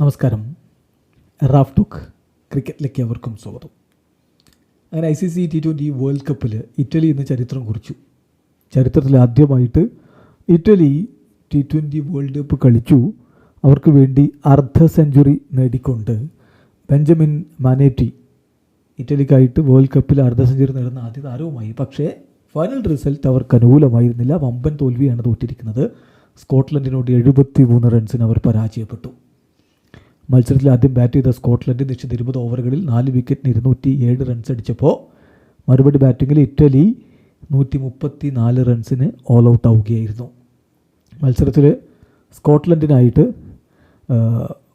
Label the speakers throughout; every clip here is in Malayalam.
Speaker 1: നമസ്കാരം. റാഫ് ടോക്ക് ക്രിക്കറ്റിലേക്ക് അവർക്കും സ്വാഗതം. അങ്ങനെ I C C T twenty world കപ്പിൽ ഇറ്റലി ഇന്ന് ചരിത്രം കുറിച്ചു. ചരിത്രത്തിൽ ആദ്യമായിട്ട് Italy T twenty world cup കളിച്ചു. അവർക്ക് വേണ്ടി അർദ്ധ സെഞ്ചുറി നേടിക്കൊണ്ട് ബെഞ്ചമിൻ മാനേറ്റി ഇറ്റലിക്കായിട്ട് വേൾഡ് കപ്പിൽ അർദ്ധ സെഞ്ചുറി നേടുന്ന ആദ്യ താരവുമായി. പക്ഷേ ഫൈനൽ റിസൾട്ട് അവർക്ക് അനുകൂലമായിരുന്നില്ല. വമ്പൻ തോൽവിയാണ് തോറ്റിരിക്കുന്നത്. സ്കോട്ട്ലൻഡിനോട് എഴുപത്തി മൂന്ന് റൺസിന് അവർ പരാജയപ്പെട്ടു. മത്സരത്തിൽ ആദ്യം ബാറ്റ് ചെയ്ത സ്കോട്ട്ലൻഡ് നിശ്ചിത ഇരുപത് ഓവറുകളിൽ നാല് വിക്കറ്റിന് ഇരുന്നൂറ്റി ഏഴ് റൺസ് അടിച്ചപ്പോൾ മറുപടി ബാറ്റിങ്ങിൽ ഇറ്റലി നൂറ്റി മുപ്പത്തി നാല് റൺസിന് ഓൾ ഔട്ട് ആവുകയായിരുന്നു. മത്സരത്തിൽ സ്കോട്ട്ലൻഡിനായിട്ട്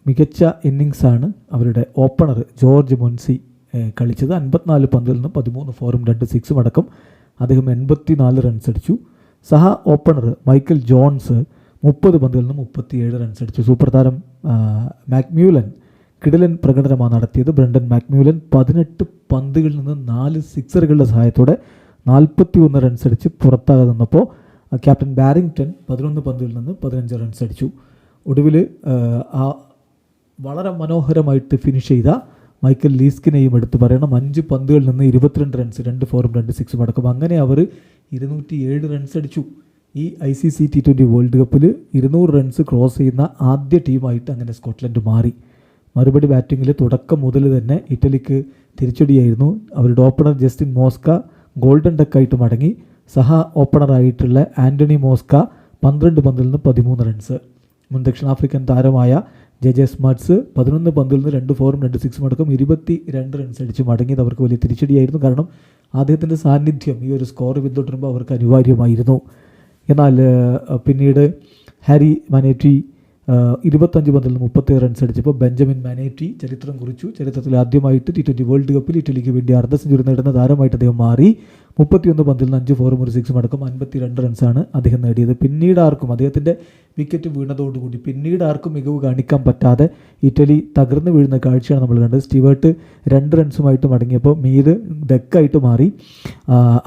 Speaker 1: മികച്ച ഇന്നിങ്സാണ് അവരുടെ ഓപ്പണർ ജോർജ് മൊൻസി കളിച്ചത്. അൻപത്തിനാല് പന്തിൽ നിന്നും പതിമൂന്ന് ഫോറും രണ്ട് സിക്സും അടക്കം അദ്ദേഹം എൺപത്തി നാല് റൺസ് അടിച്ചു. സഹ ഓപ്പണർ മൈക്കൽ ജോൺസ് മുപ്പത് പന്തിൽ നിന്നും മുപ്പത്തിയേഴ് റൺസ് അടിച്ചു. സൂപ്പർ താരം ആ, മാക്മ്യൂലൻ കിടലൻ പ്രകടനമാണ് നടത്തിയത്. ബ്രണ്ടൻ മാക്മ്യൂലൻ പതിനെട്ട് പന്തുകളിൽ നിന്ന് നാല് സിക്സറുകളുടെ സഹായത്തോടെ നാൽപ്പത്തി ഒന്ന് റൺസ് അടിച്ച് പുറത്താകാതെ നിന്നപ്പോൾ ക്യാപ്റ്റൻ ബാരിങ്ടൺ പതിനൊന്ന് പന്തുകളിൽ നിന്ന് പതിനഞ്ച് റൺസ് അടിച്ചു. ഒടുവിൽ ആ വളരെ മനോഹരമായിട്ട് ഫിനിഷ് ചെയ്ത മൈക്കൽ ലീസ്കിനെയും എടുത്തു പറയണം. അഞ്ച് പന്തുകളിൽ നിന്ന് ഇരുപത്തിരണ്ട് റൺസ് രണ്ട് ഫോറും രണ്ട് സിക്സും അടക്കം. അങ്ങനെ അവർ ഇരുന്നൂറ്റി ഏഴ് റൺസ് അടിച്ചു. ഈ I C C T twenty world കപ്പിൽ ഇരുന്നൂറ് റൺസ് ക്രോസ് ചെയ്യുന്ന ആദ്യ ടീമായിട്ട് അങ്ങനെ സ്കോട്ട്ലൻഡ് മാറി. മറുപടി ബാറ്റിങ്ങിൽ തുടക്കം മുതൽ തന്നെ ഇറ്റലിക്ക് തിരിച്ചടിയായിരുന്നു. അവരുടെ ഓപ്പണർ ജസ്റ്റിൻ മോസ്ക ഗോൾഡൻ ഡക്കായിട്ട് മടങ്ങി. സഹ ഓപ്പണറായിട്ടുള്ള ആന്റണി മോസ്ക പന്ത്രണ്ട് പന്തിൽ നിന്ന് പതിമൂന്ന് റൺസ് മുൻ ദക്ഷിണാഫ്രിക്കൻ താരമായ ജെ ജെ സ്മാർട്സ് പതിനൊന്ന് പന്തിൽ നിന്ന് രണ്ട് ഫോറും രണ്ട് സിക്സും അടക്കം ഇരുപത്തി രണ്ട് റൺസ് അടിച്ച് മടങ്ങിയത് അവർക്ക് വലിയ തിരിച്ചടിയായിരുന്നു. കാരണം അദ്ദേഹത്തിന്റെ സാന്നിധ്യം ഈ ഒരു സ്കോർ പിന്തുടരുമ്പോൾ അവർക്ക് അനിവാര്യമായിരുന്നു. എന്നാൽ പിന്നീട് ഹാരി മനേറ്റി ഇരുപത്തഞ്ച് പന്തിൽ നിന്ന് മുപ്പത്തേഴ് റൺസ് അടിച്ചപ്പോൾ ബെഞ്ചമിൻ മാനേറ്റി ചരിത്രം കുറിച്ചു. ചരിത്രത്തിൽ ആദ്യമായിട്ട് ടി ട്വന്റി വേൾഡ് കപ്പിൽ ഇറ്റലിക്ക് വേണ്ടി അർദ്ധ സെഞ്ചുറി നേടുന്ന താരമായിട്ട് അദ്ദേഹം മാറി. മുപ്പത്തിയൊന്ന് പന്തിൽ നിന്ന് അഞ്ച് ഫോറും ഒരു സിക്സും അടക്കം അൻപത്തി രണ്ട് റൺസാണ് അദ്ദേഹം നേടിയത്. പിന്നീട് ആർക്കും അദ്ദേഹത്തിന്റെ വിക്കറ്റ് വീണതോടുകൂടി പിന്നീട് ആർക്കും മികവ് കാണിക്കാൻ പറ്റാതെ ഇറ്റലി തകർന്നു വീഴുന്ന കാഴ്ചയാണ് നമ്മൾ കണ്ടത്. സ്റ്റീവേർട്ട് രണ്ട് റൺസുമായിട്ട് മടങ്ങിയപ്പോൾ മീര് ഡെക്കായിട്ട് മാറി.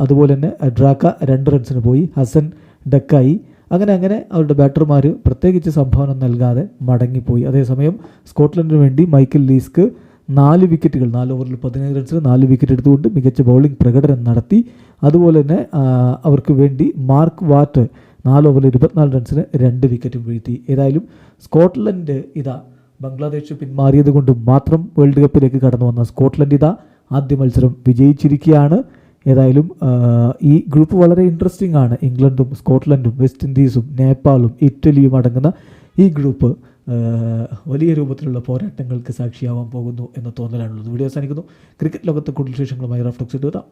Speaker 1: അതുപോലെ തന്നെ ഡ്രാക്ക രണ്ട് റൺസിന് പോയി. ഹസൻ ഡെക്കായി. അങ്ങനെ അങ്ങനെ അവരുടെ ബാറ്റർമാർ പ്രത്യേകിച്ച് സംഭാവന നൽകാതെ മടങ്ങിപ്പോയി. അതേസമയം സ്കോട്ട്ലൻഡിന് വേണ്ടി മൈക്കൽ ലീസ്ക്ക് നാല് വിക്കറ്റുകൾ നാല് ഓവറിൽ പതിനേഴ് റൺസിൽ നാല് വിക്കറ്റ് എടുത്തുകൊണ്ട് മികച്ച ബൗളിംഗ് പ്രകടനം നടത്തി. അതുപോലെ തന്നെ അവർക്ക് വേണ്ടി മാർക്ക് വാറ്റ് നാല് ഓവറിൽ ഇരുപത്തിനാല് റൺസിന് രണ്ട് വിക്കറ്റും വീഴ്ത്തി. ഏതായാലും സ്കോട്ട്ലൻഡ് ഇതാ ബംഗ്ലാദേശ് പിന്മാറിയത് കൊണ്ട് മാത്രം വേൾഡ് കപ്പിലേക്ക് കടന്നു വന്ന സ്കോട്ട്ലൻഡ് ഇതാ ആദ്യ മത്സരം വിജയിച്ചിരിക്കുകയാണ്. ഏതായാലും ഈ ഗ്രൂപ്പ് വളരെ ഇൻട്രസ്റ്റിംഗ് ആണ്. ഇംഗ്ലണ്ടും സ്കോട്ട്ലൻഡും വെസ്റ്റ് ഇൻഡീസും നേപ്പാളും ഇറ്റലിയും അടങ്ങുന്ന ഈ ഗ്രൂപ്പ് വലിയ രൂപത്തിലുള്ള പോരാട്ടങ്ങൾക്ക് സാക്ഷിയാവാൻ പോകുന്നു എന്ന തോന്നലാണുള്ളത്. വീഡിയോ അവസാനിക്കുന്നു. ക്രിക്കറ്റ് ലോകത്തെ കൂടുതൽ വിശേഷങ്ങളുമായി റഫ്ലക്സ് ഇടുക.